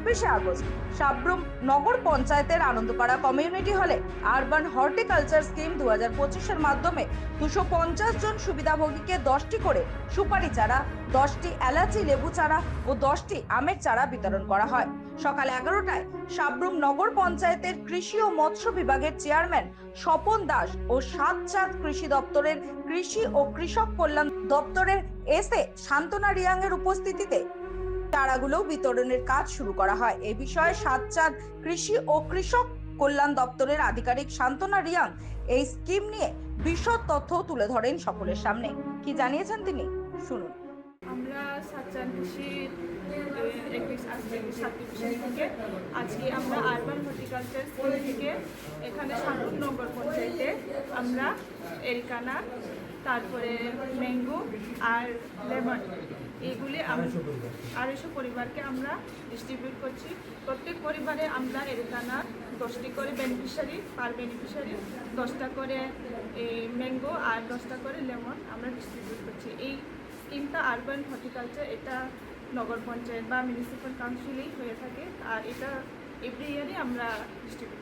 ছাব্বিশে আগস্ট। সাব্রুম নগর পঞ্চায়েতের আনন্দপাড়া কমিউনিটি হলে আরবান হর্টিকালচার স্কিম দু হাজার পঁচিশের মাধ্যমে দুশো পঞ্চাশ জন সুবিধাভোগীকে দশটি করে সুপারি চারা, দশটি এলাচি লেবু চারা ও দশটি আমের চারা বিতরণ করা হয়। সকাল এগারোটায় সাব্রুম নগর পঞ্চায়েতের কৃষি ও মৎস্য বিভাগের চেয়ারম্যান স্বপন দাস ও সাতচাঁদ কৃষি দপ্তরের কৃষি ও কৃষক কল্যাণ দপ্তরের এসে শান্তনা রিয়াং এর উপস্থিতিতে চারাগুলো বিতরণের কাজ শুরু করা হয়। এ বিষয়ে সাতচাঁদ কৃষি ও কৃষক কল্যাণ দপ্তরের আধিকারিক শান্তনা রিয়াং এই স্কিম নিয়ে বিশদ তথ্য তুলে ধরেন সকলের সামনে। কি জানিয়েছেন তিনি? শুনুন। আমরা সাতচান কৃষি থেকে, আজকে আমরা আরবান হর্টিকালচার স্কুল থেকে এখানে শান্তির নগর পঞ্চায়েতে আমরা এরিকানা তারপরে ম্যাঙ্গো আর লেমন এইগুলি আড়াইশো পরিবারকে আমরা ডিস্ট্রিবিউট করছি। প্রত্যেক পরিবারে আমরা এরিকানা দশটি করে বেনিফিশিয়ারি পার বেনিফিশিয়ারি দশটা করে ম্যাঙ্গো আর দশটা করে লেমন আমরা ডিস্ট্রিবিউট করছি। এই স্কিমটা আরবান হর্টিকালচার এটা নগর পঞ্চায়েত বা মিউনিসিপ্যাল কাউন্সিলেই হয়ে থাকে। আর এটা এভরি ইয়ারই আমরা ডিস্ট্রিবিউট